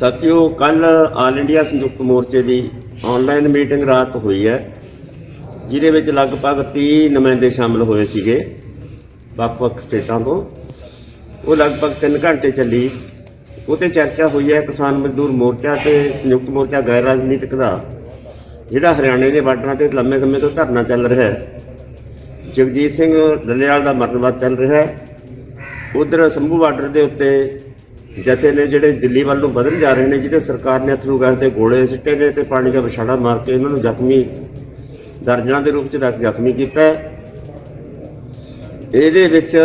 ਸਾਥੀਓ ਕੱਲ all India ਸੰਯੁਕਤ ਮੋਰਚੇ ਦੀ ਆਨਲਾਈਨ ਮੀਟਿੰਗ ਰਾਤ ਹੋਈ ਹੈ, ਜਿਹਦੇ ਵਿੱਚ ਲਗਭਗ 30 ਨੁਮਾਇੰਦੇ ਸ਼ਾਮਲ ਹੋਏ ਸੀਗੇ, ਵੱਖ-ਵੱਖ ਸਟੇਟਾਂ ਤੋਂ। ਉਹ ਲਗਭਗ 3 ਘੰਟੇ ਚੱਲੀ। ਉਹਤੇ ਚਰਚਾ ਹੋਈ ਹੈ ਕਿਸਾਨ ਮਜ਼ਦੂਰ ਮੋਰਚਾ ਤੇ ਸੰਯੁਕਤ ਮੋਰਚਾ ਗੈਰ ਰਾਜਨੀਤਿਕ ਦਾ, ਜਿਹੜਾ ਹਰਿਆਣੇ ਦੇ ਬਾਰਡਰਾਂ ਤੇ ਲੰਮੇ ਸਮੇਂ ਤੋਂ ਧਰਨਾ ਚੱਲ ਰਿਹਾ ਹੈ। ਜਗਜੀਤ ਸਿੰਘ ਡੱਲੇਵਾਲ ਦਾ ਮਰਨਵਾਦ ਚੱਲ ਰਿਹਾ ਹੈ। ਉਧਰ ਸੰਭੂ ਬਾਰਡਰ ਦੇ ਉੱਤੇ ਜਥੇ ਨੇ ਜਿਹੜੇ ਦਿੱਲੀ ਵੱਲ ਨੂੰ ਵਧਣ ਜਾ ਰਹੇ ਨੇ ਜਿਹਦੇ ਸਰਕਾਰ ਨੇ ਅਥਰੂ ਗੈਸ ਦੇ ਗੋਲੇ ਸਿੱਟੇ ਨੇ ਤੇ ਪਾਣੀ ਦਾ ਵਿਛਾੜਾ ਮਾਰ ਕੇ ਇਹਨਾਂ ਨੂੰ ਜ਼ਖਮੀ ਦਰਜਨਾਂ ਦੇ ਰੂਪ ਚ ਤੱਕ ਜ਼ਖਮੀ ਕੀਤਾ ਇਹਦੇ ਵਿੱਚ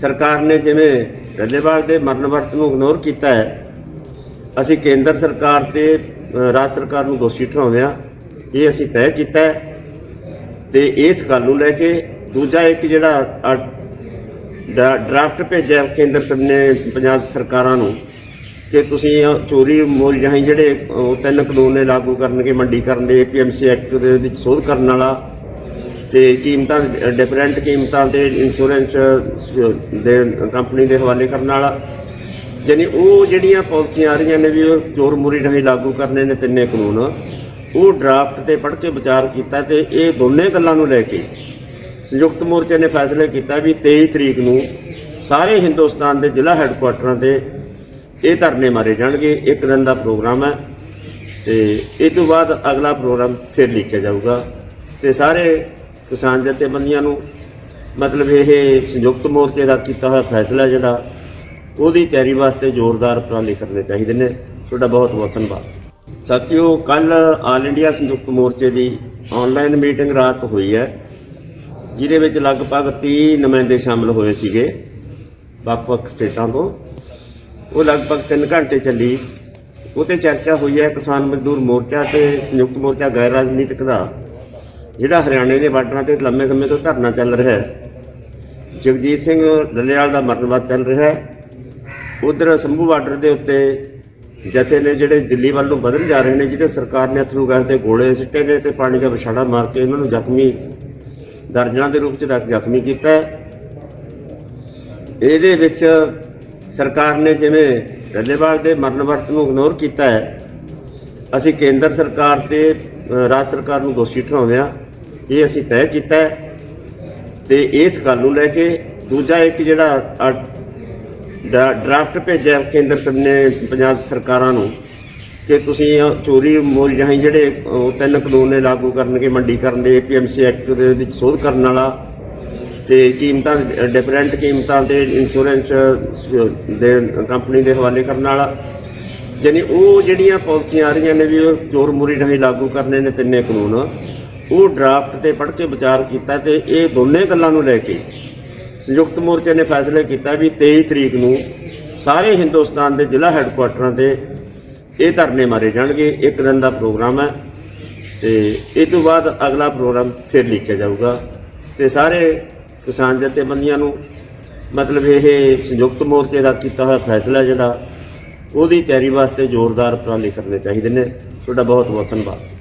ਸਰਕਾਰ ਨੇ ਜਿਵੇਂ ਡੱਲੇਵਾਲ ਦੇ ਮਰਨ ਵਰਤ ਨੂੰ ਇਗਨੋਰ ਕੀਤਾ ਹੈ ਅਸੀਂ ਕੇਂਦਰ ਸਰਕਾਰ ਤੇ ਰਾਜ ਸਰਕਾਰ ਨੂੰ ਦੋਸ਼ੀ ਠਹਿਰਾਉਂਦੇ ਹਾਂ ਇਹ ਅਸੀਂ ਤੈਅ ਕੀਤਾ ਹੈ। ਤੇ ਇਸ ਗੱਲ ਨੂੰ ਲੈ ਕੇ ਦੂਜਾ ਇੱਕ ਜਿਹੜਾ ਅ, ਡਰਾਫਟ ਭੇਜਿਆ ਕੇਂਦਰ ਨੇ, ਪੰਜਾਬ ਸਰਕਾਰਾਂ ਨੂੰ, ਕਿ ਤੁਸੀਂ ਚੋਰੀ ਮੋਲ ਜਹੀਂ ਜਿਹੜੇ ਉਹ ਤਿੰਨ ਕਾਨੂੰਨ ਨੇ ਲਾਗੂ ਕਰਨਗੇ ਮੰਡੀਕਰਨ ਦੇ ਏਪੀਐਮਸੀ ਐਕਟ ਦੇ ਵਿੱਚ ਸੋਧ ਕਰਨ ਵਾਲਾ, ਤੇ ਕੀਮਤਾਂ, ਡਿਫਰੈਂਟ ਕੀਮਤਾਂ ਤੇ ਇੰਸ਼ੋਰੈਂਸ ਦੇ ਕੰਪਨੀ ਦੇ ਹਵਾਲੇ ਕਰਨ ਵਾਲਾ, ਯਾਨੀ ਉਹ ਜਿਹੜੀਆਂ ਪਾਲਿਸੀਆਂ ਆ ਰਹੀਆਂ ਨੇ ਵੀ ਉਹ ਚੋਰ ਮੁਰੀ ਰਾਹੀਂ ਲਾਗੂ ਕਰਨੇ ਨੇ ਤਿੰਨੇ ਕਾਨੂੰਨ, ਉਹ ਡਰਾਫਟ ਤੇ ਪੜ੍ਹ ਕੇ ਵਿਚਾਰ ਕੀਤਾ ਤੇ ਇਹ ਦੋਨੇ ਗੱਲਾਂ ਨੂੰ ਲੈ ਕੇ ਸੰਯੁਕਤ ਮੋਰਚੇ ਨੇ ਫੈਸਲਾ ਕੀਤਾ ਵੀ 23 ਤਰੀਕ ਨੂੰ ਸਾਰੇ ਹਿੰਦੁਸਤਾਨ ਦੇ ਜ਼ਿਲ੍ਹਾ ਹੈੱਡਕੁਆਟਰਾਂ ਤੇ ਇਹ ਧਰਨੇ ਮਾਰੇ ਜਾਣਗੇ। ਇੱਕ ਦਿਨ ਦਾ ਪ੍ਰੋਗਰਾਮ ਹੈ ਤੇ ਇਹ ਤੋਂ ਬਾਅਦ ਅਗਲਾ ਪ੍ਰੋਗਰਾਮ ਫਿਰ ਲਿਖਿਆ ਜਾਊਗਾ। ਤੇ ਸਾਰੇ ਕਿਸਾਨ ਜਥੇਬੰਦੀਆਂ ਨੂੰ ਮਤਲਬ ਇਹ ਸੰਯੁਕਤ ਮੋਰਚੇ ਦਾ ਕੀਤਾ ਹੋਇਆ ਫੈਸਲਾ ਜਿਹੜਾ, ਉਹਦੀ ਤਿਆਰੀ ਵਾਸਤੇ ਜ਼ੋਰਦਾਰ ਉਪਰਾਲੇ ਕਰਨੇ ਚਾਹੀਦੇ ਨੇ। ਤੁਹਾਡਾ ਬਹੁਤ ਬਹੁਤ ਧੰਨਵਾਦ। ਸਾਥੀਓ ਕੱਲ ਆਲ ਇੰਡੀਆ ਸੰਯੁਕਤ ਮੋਰਚੇ ਦੀ ਆਨਲਾਈਨ ਮੀਟਿੰਗ ਰਾਤ ਹੋਈ ਹੈ। ਜਿਹਦੇ ਵਿੱਚ ਲਗਭਗ 30 ਨੁਮਾਇੰਦੇ ਸ਼ਾਮਲ ਹੋਏ ਸੀਗੇ ਵੱਖ-ਵੱਖ ਸਟੇਟਾਂ ਤੋਂ। ਉਹ ਲਗਭਗ 3 ਘੰਟੇ ਚੱਲੀ। ਉਹਤੇ ਚਰਚਾ ਹੋਈ ਹੈ ਕਿਸਾਨ ਮਜ਼ਦੂਰ ਮੋਰਚਾ ਤੇ ਸੰਯੁਕਤ ਮੋਰਚਾ ਗੈਰ ਰਾਜਨੀਤਿਕ ਦਾ, ਜਿਹੜਾ ਹਰਿਆਣੇ ਦੇ ਬਾਰਡਰਾਂ ਤੇ ਲੰਮੇ ਸਮੇਂ ਤੋਂ ਧਰਨਾ ਚੱਲ ਰਿਹਾ ਹੈ। ਜਗਜੀਤ ਸਿੰਘ ਡੱਲੇਵਾਲ ਦਾ ਮਰਨਵਾਦ ਚੱਲ ਰਿਹਾ ਹੈ। ਉਧਰ ਸੰਭੂ ਬਾਰਡਰ ਦੇ ਉੱਤੇ ਜਥੇ ਨੇ ਜਿਹੜੇ ਦਿੱਲੀ ਵੱਲ ਨੂੰ ਵਧਣ ਜਾ ਰਹੇ ਨੇ, ਜਿਹਦੇ ਸਰਕਾਰ ਨੇ ਅਥਰੂ ਗੈਸ ਦੇ ਗੋਲੇ ਸਿੱਟੇ ਨੇ ਤੇ ਪਾਣੀ ਦਾ ਵਿਛਾੜਾ ਮਾਰ ਕੇ ਇਹਨਾਂ ਨੂੰ ਜ਼ਖਮੀ ਦਰਜਨਾਂ ਦੇ ਰੂਪ ਚ ਤੱਕ ਜ਼ਖਮੀ ਕੀਤਾ ਹੈ। ਇਹਦੇ ਵਿੱਚ ਸਰਕਾਰ ਨੇ ਜਿਵੇਂ ਡੱਲੇਵਾਲ ਦੇ ਮਰਨ ਵਰਤ ਨੂੰ ਇਗਨੋਰ ਕੀਤਾ ਹੈ ਅਸੀਂ ਕੇਂਦਰ ਸਰਕਾਰ ਤੇ ਰਾਜ ਸਰਕਾਰ ਨੂੰ ਦੋਸ਼ੀ ਠਹਿਰਾਉਂਦੇ ਹਾਂ। ਇਹ ਅਸੀਂ ਤੈਅ ਕੀਤਾ ਹੈ ਤੇ ਇਸ ਗੱਲ ਨੂੰ ਲੈ ਕੇ ਦੂਜਾ ਇੱਕ ਜਿਹੜਾ ਅ, ਡਾ- ਡਰਾਫਟ ਭੇਜਿਆ ਕੇਂਦਰ ਸਰ ਨੇ ਪੰਜਾਬ ਸਰਕਾਰਾਂ ਨੂੰ ਕਿ ਤੁਸੀਂ ਅ, ਚੋਰੀ ਮੋਲ ਜਹੀਂ ਜਿਹੜੇ ਉਹ ਤਿੰਨ ਕਾਨੂੰਨ ਨੇ ਲਾਗੂ ਕਰਨਗੇ ਮੰਡੀਕਰਨ ਦੇ ਏਪੀਐਮਸੀ ਐਕਟ ਦੇ ਵਿੱਚ ਸੋਧ ਕਰਨ ਵਾਲਾ ਤੇ ਕੀਮਤਾਂ ਡਿਫਰੈਂਟ ਕੀਮਤਾਂ ਤੇ ਇੰਸ਼ੋਰੈਂਸ ਦੇ ਕੰਪਨੀ ਦੇ ਹਵਾਲੇ ਕਰਨ ਵਾਲਾ। ਯਾਨੀ ਉਹ ਜਿਹੜੀਆਂ ਪਾਲਿਸੀਆਂ ਆ ਰਹੀਆਂ ਨੇ ਵੀ ਉਹ ਚੋਰ ਮੁਰੀ ਰਾਹੀਂ ਲਾਗੂ ਕਰਨੇ ਨੇ ਤਿੰਨੇ ਕਾਨੂੰਨ ਉਹ ਡਰਾਫਟ ਤੇ ਪੜ੍ਹ ਕੇ ਵਿਚਾਰ ਕੀਤਾ ਤੇ ਇਹ ਦੋਨੇ ਗੱਲਾਂ ਨੂੰ ਲੈ ਕੇ ਸੰਯੁਕਤ ਮੋਰਚੇ ਨੇ ਫੈਸਲਾ ਕੀਤਾ ਵੀ 23 ਤਰੀਕ ਨੂੰ ਸਾਰੇ ਹਿੰਦੁਸਤਾਨ ਦੇ ਜ਼ਿਲ੍ਹਾ ਹੈੱਡਕੁਆਟਰਾਂ ਤੇ ਇਹ ਧਰਨੇ ਮਾਰੇ ਜਾਣਗੇ, ਇੱਕ ਦਿਨ ਦਾ ਪ੍ਰੋਗਰਾਮ ਹੈ ਤੇ ਇਹ ਤੋਂ ਬਾਅਦ ਅਗਲਾ ਪ੍ਰੋਗਰਾਮ ਫਿਰ ਲਿਖਿਆ ਜਾਊਗਾ ਤੇ ਸਾਰੇ ਕਿਸਾਨ ਜਥੇਬੰਦੀਆਂ ਨੂੰ ਮਤਲਬ ਇਹ ਸੰਯੁਕਤ ਮੋਰਚੇ ਦਾ ਕੀਤਾ ਹੋਇਆ ਫੈਸਲਾ ਜਿਹੜਾ, ਉਹਦੀ ਤਿਆਰੀ ਵਾਸਤੇ ਜ਼ੋਰਦਾਰ ਉਪਰਾਲੇ ਕਰਨੇ ਚਾਹੀਦੇ ਨੇ। ਤੁਹਾਡਾ ਬਹੁਤ ਬਹੁਤ ਧੰਨਵਾਦ।